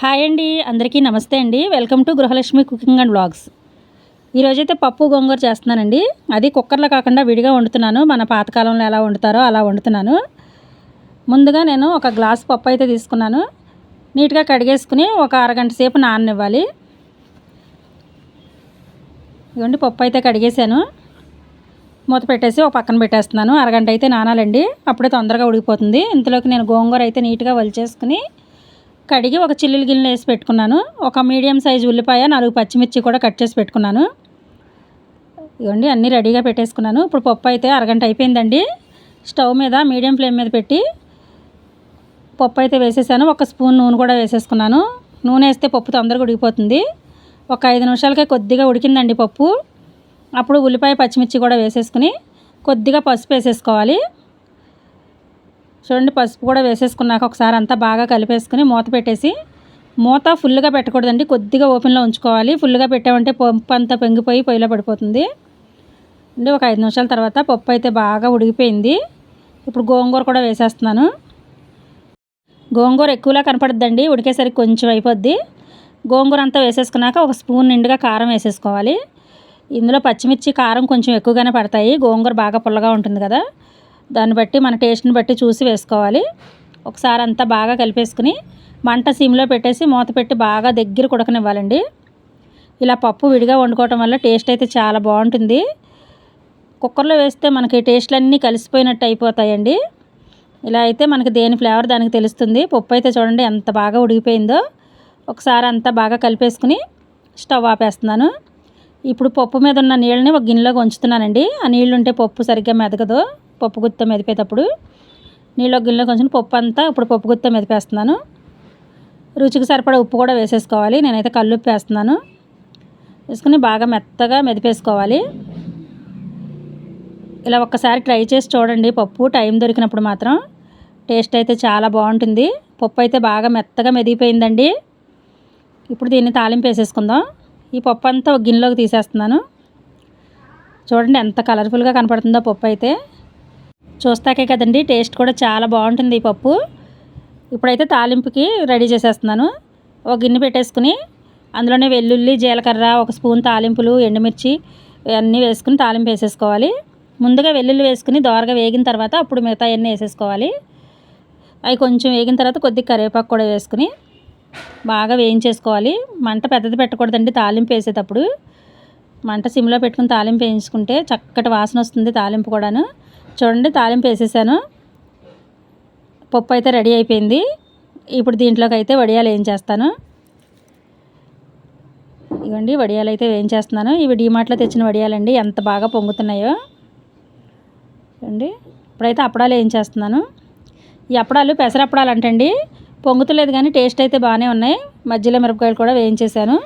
Hi అండి అందరికీ నమస్తే అండి. Welcome to Gruhalakshmi cooking and blogs ఈరోజైతే పప్పు గోంగూర చేస్తున్నానండి. అది కుక్కర్లో కాకుండా విడిగా వండుతున్నాను. మన పాతకాలంలో ఎలా వండుతారో అలా వండుతున్నాను. ముందుగా నేను ఒక గ్లాస్ పప్పు అయితే తీసుకున్నాను. నీట్గా కడిగేసుకుని ఒక అరగంట సేపు నాననివ్వాలి. ఇవ్వండి పప్పు అయితే కడిగేసాను మూత పెట్టేసి ఒక పక్కన పెట్టేస్తున్నాను. అరగంట అయితే నానాలండి. అప్పుడే తొందరగా ఉడికిపోతుంది. ఇంతలోకి నేను గోంగూర అయితే నీట్గా వలిచేసుకుని కడిగి ఒక చిల్లులు గిన్నెలు వేసి పెట్టుకున్నాను. ఒక మీడియం సైజు ఉల్లిపాయ నాలుగు పచ్చిమిర్చి కూడా కట్ చేసి పెట్టుకున్నాను. ఇవ్వండి అన్నీ రెడీగా పెట్టేసుకున్నాను. ఇప్పుడు పప్పు అయితే అరగంట అయిపోయిందండి. స్టవ్ మీద మీడియం ఫ్లేమ్ మీద పెట్టి పప్పు అయితే వేసేసాను. ఒక స్పూన్ నూనె కూడా వేసేసుకున్నాను. నూనె వేస్తే పప్పు తొందరగా ఉడికిపోతుంది. ఒక ఐదు నిమిషాలకే కొద్దిగా ఉడికిందండి పప్పు. అప్పుడు ఉల్లిపాయ పచ్చిమిర్చి కూడా వేసేసుకుని కొద్దిగా పసుపు వేసేసుకోవాలి. చూడండి పసుపు కూడా వేసేసుకున్నాక ఒకసారి అంతా బాగా కలిపేసుకుని మూత పెట్టేసి మూత ఫుల్గా పెట్టకూడదండి. కొద్దిగా ఓపెన్లో ఉంచుకోవాలి. ఫుల్గా పెట్టామంటే పప్పు అంతా పెంగిపోయి పొయ్యిలో పడిపోతుంది. అండి ఒక ఐదు నిమిషాల తర్వాత పప్పు అయితే బాగా ఉడికిపోయింది. ఇప్పుడు గోంగూర కూడా వేసేస్తున్నాను. గోంగూర ఎక్కువలా కనపడద్దండి. ఉడికేసరికి కొంచెం అయిపోద్ది. గోంగూర అంతా వేసేసుకున్నాక ఒక స్పూన్ నిండుగా కారం వేసేసుకోవాలి. ఇందులో పచ్చిమిర్చి కారం కొంచెం ఎక్కువగానే పడతాయి. గోంగూర బాగా పుల్లగా ఉంటుంది కదా. దాన్ని బట్టి మన టేస్ట్ని బట్టి చూసి వేసుకోవాలి. ఒకసారి అంతా బాగా కలిపేసుకుని మంట సిమ్లో పెట్టేసి మూత పెట్టి బాగా దగ్గర కుడకనివ్వాలండి ఇలా పప్పు విడిగా వండుకోవటం వల్ల టేస్ట్ అయితే చాలా బాగుంటుంది. కుక్కర్లో వేస్తే మనకి టేస్ట్లన్నీ కలిసిపోయినట్టు అయిపోతాయండి. ఇలా అయితే మనకి దేని ఫ్లేవర్ దానికి తెలుస్తుంది. పప్పు అయితే చూడండి ఎంత బాగా ఉడికిపోయిందో. ఒకసారి అంతా బాగా కలిపేసుకుని స్టవ్ ఆపేస్తున్నాను. ఇప్పుడు పప్పు మీద ఉన్న నీళ్ళని ఒక గిన్నెలోకి ఉంచుతున్నానండి ఆ నీళ్ళు ఉంటే పప్పు సరిగ్గా మెదగదు. పప్పు గుత్త మెదిపేటప్పుడు నీళ్ళ గిన్నెలో కొంచెం పప్పు అంతా ఇప్పుడు పప్పు గుత్త మెదిపేస్తున్నాను. రుచికి సరిపడా ఉప్పు కూడా వేసేసుకోవాలి. నేనైతే కల్లుప్పు వేస్తున్నాను. వేసుకుని బాగా మెత్తగా మెదిపేసుకోవాలి. ఇలా ఒక్కసారి ట్రై చేసి చూడండి. పప్పు టైం దొరికినప్పుడు మాత్రం టేస్ట్ అయితే చాలా బాగుంటుంది. పప్పు అయితే బాగా మెత్తగా మెదిగిపోయిందండి. ఇప్పుడు దీన్ని తాలింపు వేసేసుకుందాం. ఈ పప్పు అంతా ఒక గిన్నెలోకి తీసేస్తున్నాను. చూడండి ఎంత కలర్ఫుల్గా కనపడుతుందో పప్పు అయితే. చూస్తాకే కదండి టేస్ట్ కూడా చాలా బాగుంటుంది ఈ పప్పు. ఇప్పుడైతే తాలింపుకి రెడీ చేసేస్తున్నాను. ఒక గిన్నె పెట్టేసుకుని అందులోనే వెల్లుల్లి జీలకర్ర ఒక స్పూన్ తాలింపులు ఎండుమిర్చి అన్నీ వేసుకుని తాలింపు వేసేసుకోవాలి. ముందుగా వెల్లుల్లి వేసుకుని దోరగా వేగిన తర్వాత అప్పుడు మిగతా అన్నీ వేసేసుకోవాలి. అవి కొంచెం వేగిన తర్వాత కొద్దిగా కరివేపాకు కూడా వేసుకుని బాగా వేయించేసుకోవాలి. మంట పెద్దది పెట్టకూడదండి తాలింపు వేసేటప్పుడు. మంట సిమ్లో పెట్టుకుని తాలింపు వేయించుకుంటే చక్కటి వాసన వస్తుంది తాలింపు కూడాను. చూడండి తాలింపు వేసేసాను. పప్పు అయితే రెడీ అయిపోయింది. ఇప్పుడు దీంట్లోకి అయితే వడియాలు ఏం చేస్తాను ఇవ్వండి వడియాలు అయితే వేయించేస్తున్నాను. ఇవి డీమార్ట్లో తెచ్చిన వడియాలండి. ఎంత బాగా పొంగుతున్నాయో. చూడండి ఇప్పుడైతే అప్పడాలు వేయించేస్తున్నాను. ఈ అప్పడాలు పెసరప్పడాలు అంటండి పొంగుతలేదు కానీ టేస్ట్ అయితే బాగానే ఉన్నాయి. మధ్యలో మిరపకాయలు కూడా వేయించేశాను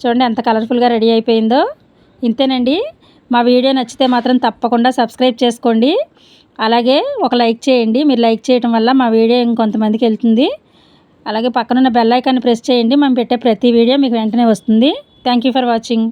చూడండి ఎంత కలర్ఫుల్గా రెడీ అయిపోయిందో. ఇంతేనండి. మా వీడియో నచ్చితే మాత్రం తప్పకుండా సబ్స్క్రైబ్ చేసుకోండి. అలాగే ఒక లైక్ చేయండి. మీరు లైక్ చేయడం వల్ల మా వీడియో ఇంకొంతమందికి వెళ్తుంది. అలాగే పక్కనున్న బెల్ ఐకాన్ని ప్రెస్ చేయండి. మేము పెట్టే ప్రతి వీడియో మీకు వెంటనే వస్తుంది. Thank for watching